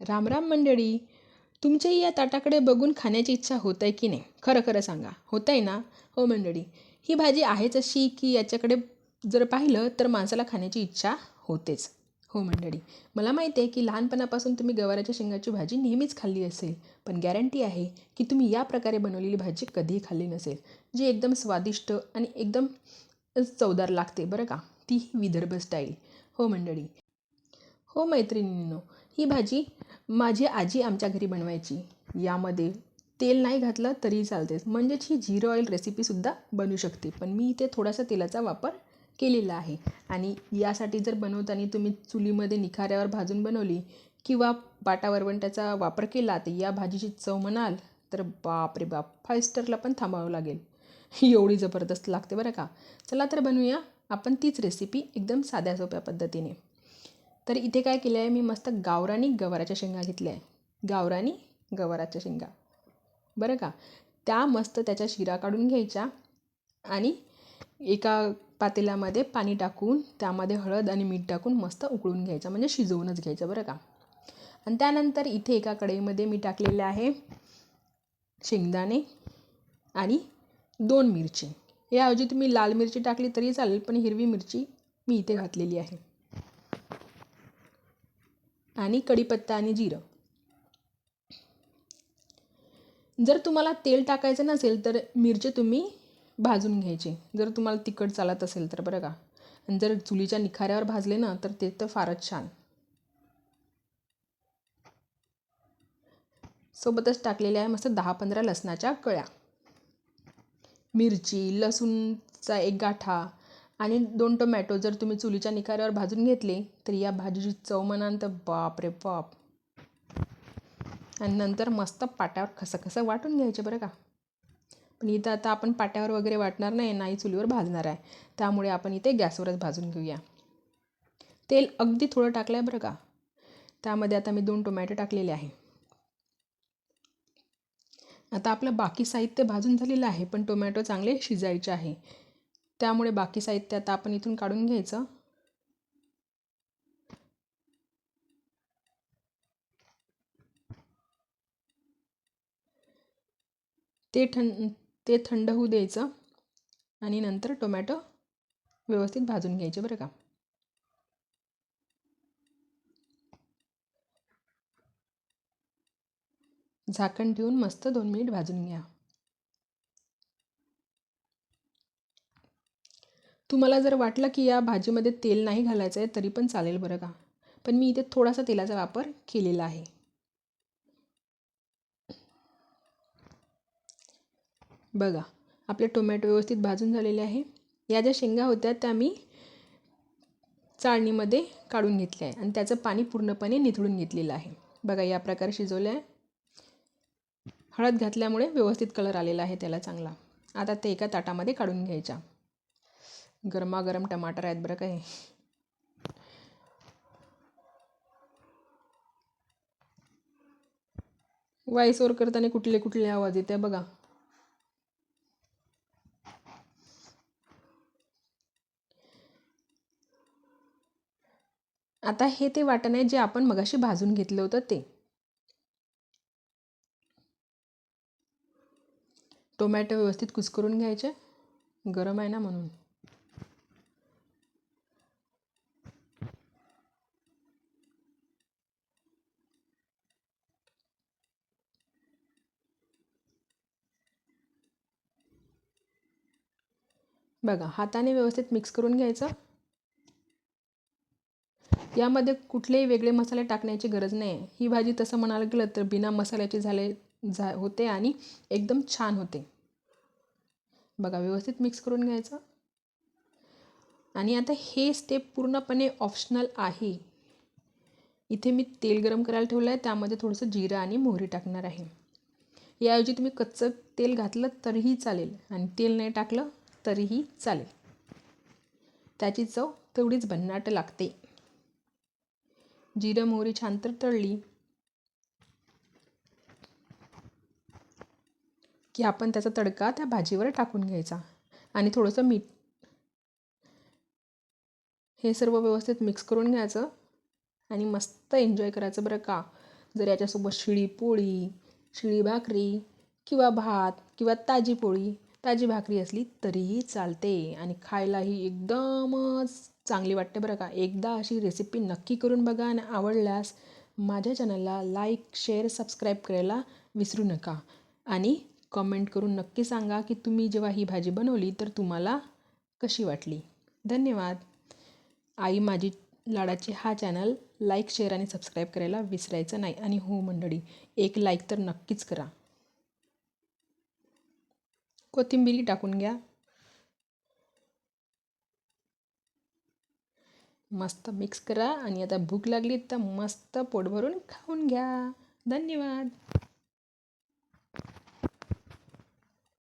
रामराम मंडळी तुमच्याही या ताटाकडे बघून खाण्याची इच्छा होत आहे की नाही? खरं खरं सांगा. होत आहे ना? हो मंडळी. ही भाजी आहेच अशी की याच्याकडे जर पाहिलं तर माणसाला खाण्याची इच्छा होतेच. हो मंडळी. मला माहिती आहे की लहानपणापासून तुम्ही गवाराच्या शेंगाची भाजी नेहमीच खाल्ली असेल पण गॅरंटी आहे की तुम्ही या प्रकारे बनवलेली भाजी कधीही खाल्ली नसेल जी एकदम स्वादिष्ट आणि एकदम चवदार लागते बरं का? ती विदर्भ स्टाईल हो मंडळी. हो मैत्रिणींनो ही भाजी माझी आजी आमच्या घरी बनवायची. यामध्ये तेल नाही घातलं तरी चालते म्हणजेच ही झिरो ऑइल रेसिपीसुद्धा बनू शकते. पण मी इथे थोडासा तेलाचा वापर केलेला आहे. आणि यासाठी जर बनवताना तुम्ही चुलीमध्ये निखाऱ्यावर भाजून बनवली किंवा पाटा वरवंट्याचा वापर केला तर या भाजीची चव म्हणाल तर बाप रे बाप फाय स्टारला पण थांबावं लागेल. एवढी जबरदस्त लागते बरं का. चला तर बनवूया. आपण तीच रेसिपी एकदम साध्या सोप्या पद्धतीने. तर इथे काय केलं आहे मी मस्त गावरानी गवाराच्या शेंगा घेतल्या आहे. गावरानी गवाराच्या शेंगा. बरं का? त्या मस्त त्याच्या शिरा काढून घ्यायच्या आणि एका पातेल्यामध्ये पाणी टाकून त्यामध्ये हळद आणि मीठ टाकून मस्त उकळून घ्यायचं म्हणजे शिजवूनच घ्यायचं बरं का? आणि त्यानंतर इथे एका कढईमध्ये मी टाकलेले आहे शेंगदाणे आणि दोन मिरची. याऐवजी तुम्ही लाल मिरची टाकली तरी चालेल पण हिरवी मिरची मी इथे घातलेली आहे. आणि कढीपत्ता आणि जिरं. जर तुम्हाला तेल टाकायचं नसेल तर मिरची तुम्ही भाजून घ्यायची. जर तुम्हाला तिखट चालत असेल तर बरं का. आणि जर चुलीच्या निखाऱ्यावर भाजले ना तर ते तर फारच छान. सोबतच टाकलेल्या आहे मस्त दहा पंधरा लसणाच्या कळ्या. मिरची लसूणचा एक गाठा आणि दोन टोमॅटो जर तुम्ही चुलीच्या निखाऱ्यावर भाजून घेतले तर या भाजीची चव म्हणाल तर बाप रे बाप. आणि नंतर मस्त पाट्यावर खसखसं वाटून घ्यायचे बरं का. पण इथं आता आपण पाट्यावर वगैरे वाटणार नाही नाही चुलीवर भाजणार आहे. त्यामुळे आपण इथे गॅसवरच भाजून घेऊया. तेल अगदी थोडं टाकलं आहे बरं का. त्यामध्ये आता मी दोन टोमॅटो टाकलेले आहे. आता आपलं बाकी साहित्य भाजून झालेलं आहे पण टोमॅटो चांगले शिजायचे आहे. त्यामुळे बाकी साहित्य आता आपण इथून काढून घ्यायचं. ते थंड ते थंड होऊ द्यायचं आणि नंतर टोमॅटो व्यवस्थित भाजून घ्यायचे बरं का. झाकण ठेवून मस्त दोन मिनिट भाजून घ्या. तुम्हाला जर वाटलं की या भाजीमध्ये तेल नाही घालायचं आहे तरी पण चालेल बरं का? पण मी इथे थोडासा तेलाचा वापर केलेला आहे. बघा आपले टोमॅटो व्यवस्थित भाजून झालेले आहे. या ज्या शेंगा होत्या त्या मी चाळणीमध्ये काढून घेतल्या आहे आणि त्याचं पाणी पूर्णपणे निथळून घेतलेलं आहे. बघा या प्रकारे शिजवलं आहे हळद घातल्यामुळे व्यवस्थित कलर आलेला आहे त्याला चांगला. आता ते एका ताटामध्ये काढून घ्यायच्या. गरमागरम टमाटर आहेत बरं काय वाईसवर करताना कुठले कुठले आवाज येते बघा. आता हे ते वाटण आहे जे आपण मगाशी भाजून घेतलं होतं ते. टोमॅटो व्यवस्थित कुस्करून घ्यायचे. गरम आहे ना म्हणून. बघा हाताने व्यवस्थित मिक्स करून घ्यायचं. यामध्ये कुठलेही वेगळे मसाले टाकण्याची गरज नाही आहे ही भाजी तसं म्हणायला गेलं तर बिना मसाल्याची झाले झा होते आणि एकदम छान होते. बघा व्यवस्थित मिक्स करून घ्यायचं. आणि आता हे स्टेप पूर्णपणे ऑप्शनल आहे. इथे मी तेल गरम करायला ठेवलं आहे त्यामध्ये थोडंसं जिरं आणि मोहरी टाकणार आहे. याऐवजी तुम्ही कच्चं तेल घातलं तरीही चालेल. आणि तेल नाही टाकलं तरीही चालेल. त्याची चव तेवढीच भन्नाट लागते. जिरं मोहरी छान तर तळली. की आपण त्याचा तडका त्या भाजीवर टाकून घ्यायचा आणि थोडंसं मीठ. हे सर्व व्यवस्थित मिक्स करून घ्यायचं आणि मस्त एन्जॉय करायचं बरं का. जर याच्यासोबत शिळी पोळी शिळी भाकरी किंवा भात किंवा ताजी पोळी ताजी भाकरी असली तरीही चालते आणि खायलाही एकदमच चांगली वाटते बरं का. एकदा अशी रेसिपी नक्की करून बघा आणि आवडल्यास माझ्या चॅनलला लाईक शेअर सबस्क्राईब करायला विसरू नका. आणि कमेंट करून नक्की सांगा की तुम्ही जेव्हा ही भाजी बनवली तर तुम्हाला कशी वाटली. धन्यवाद. आई माझी लाडाची हा चॅनल लाईक शेअर आणि सबस्क्राईब करायला विसरायचं नाही. आणि हो मंडळी एक लाईक तर नक्कीच करा. कोथिंबिरी टाकून घ्या. मस्त मिक्स करा आणि आता भूक लागली तर मस्त पोट भरून खाऊन घ्या. धन्यवाद.